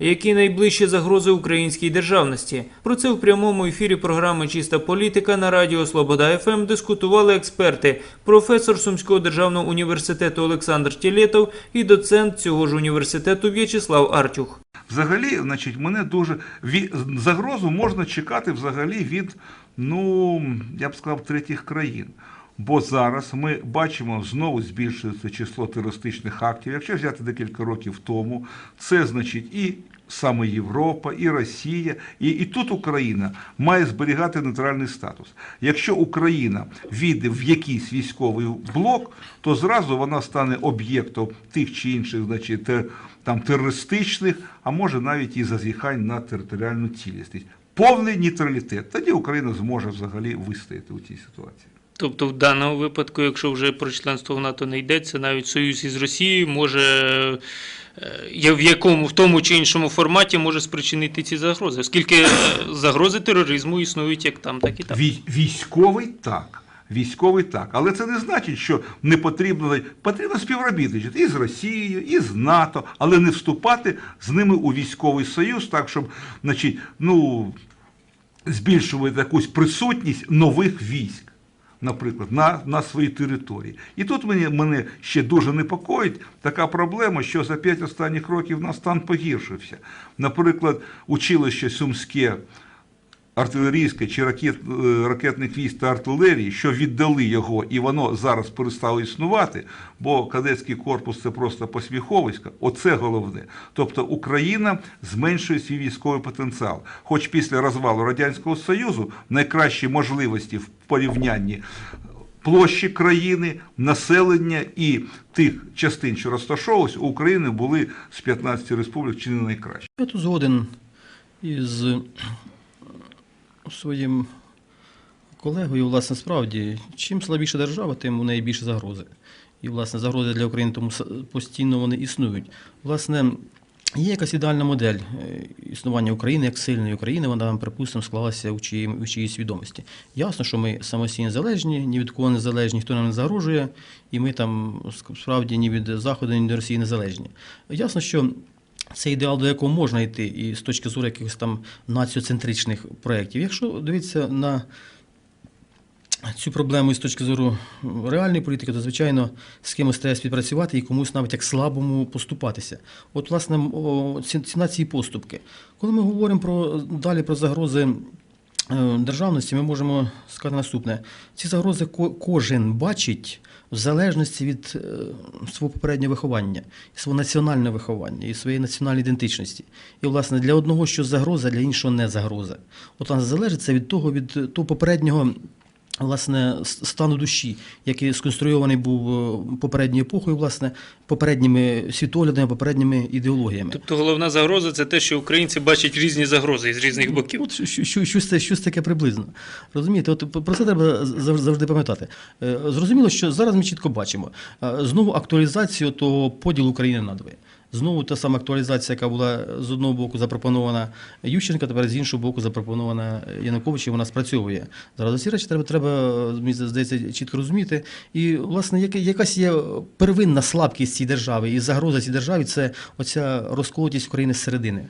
Які найближчі загрози українській державності? Про це в прямому ефірі програми Чиста політика на радіо Слобода ФМ дискутували експерти, професор Сумського державного університету Олександр Тілєтов і доцент цього ж університету В'ячеслав Артюх. Взагалі, значить, мене дуже загрозу можна чекати взагалі від, ну я б сказав, третіх країн. Бо зараз ми бачимо знову збільшується число терористичних актів. Якщо взяти декілька років тому, це значить і саме Європа, і Росія, і, і тут Україна має зберігати нейтральний статус. Якщо Україна війде в якийсь військовий блок, то зразу вона стане об'єктом тих чи інших, значить, те- там терористичних, а може навіть і зазіхань на територіальну цілісність. Повний нейтралітет. Тоді Україна зможе взагалі вистояти у цій ситуації. Тобто, в даному випадку, якщо вже про членство в НАТО не йдеться, навіть союз із Росією може е, в якому в тому чи іншому форматі може спричинити ці загрози, оскільки е, загрози тероризму існують як там, так і там. Вій- Військовий так. Військовий так, але це не значить, що не потрібно потрібно співробітничати і з Росією, і з НАТО, але не вступати з ними у військовий союз, так щоб, значить, ну збільшувати якусь присутність нових військ, наприклад, на, на своїй території. І тут мене, мене ще дуже непокоїть така проблема, що за п'ять останніх років наш стан погіршився. Наприклад, училище Сумське артилерійське чи ракет, е, ракетних військ та артилерії, що віддали його, і воно зараз перестало існувати, бо кадетський корпус це просто посміховисько. Оце головне. Тобто Україна зменшує свій військовий потенціал. Хоч після розвалу Радянського Союзу найкращі можливості в порівнянні площі країни, населення і тих частин, що розташовувалися, у України були з 15 республік чи не найкращі. Я тут згоден із своїм колегою, власне, справді, чим слабіша держава, тим у неї більше загрози. І, власне, загрози для України тому постійно вони існують. Власне, є якась ідеальна модель е, існування України як сильної України, вона, припустимо, склалася у чиїй, у чиїй свідомості. Ясно, що ми самостійно залежні, ні від кого не залежні, ніхто нам не загрожує, і ми там справді ні від Заходу, ні від Росії не залежні. Ясно, що це ідеал, до якого можна йти, і з точки зору якихось там націоцентричних проєктів. Якщо дивитися на цю проблему з точки зору реальної політики, то звичайно з кимось треба співпрацювати і комусь навіть як слабому поступатися. От, власне, ці- ціна цієї поступки. Коли ми говоримо про далі про загрози. Е, Державності ми можемо сказати наступне: ці загрози ко- кожен бачить в залежності від е, свого попереднього виховання, свого національного виховання і своєї національної ідентичності. І, власне, для одного що загроза, для іншого не загроза. От нас залежить це від того, від того попереднього. Власне, стану душі, який сконструйований був е, попередньою епохою, власне, попередніми світоглядами, попередніми ідеологіями. Тобто головна загроза це те, що українці бачать різні загрози з різних боків. От що- що- щось, це- щось таке приблизно. Розумієте, от про це треба завжди пам'ятати. Е, Зрозуміло, що зараз ми чітко бачимо е, знову актуалізацію того поділу України на дві. Знову та сама актуалізація, яка була з одного боку запропонована Ющенка, тепер з іншого боку запропонована Януковичем, вона спрацьовує. Зараз ці речі треба, треба мені здається, чітко розуміти. І, власне, яка- якась є первинна слабкість цієї держави і загроза цій державі це оця розколотість України зсередини.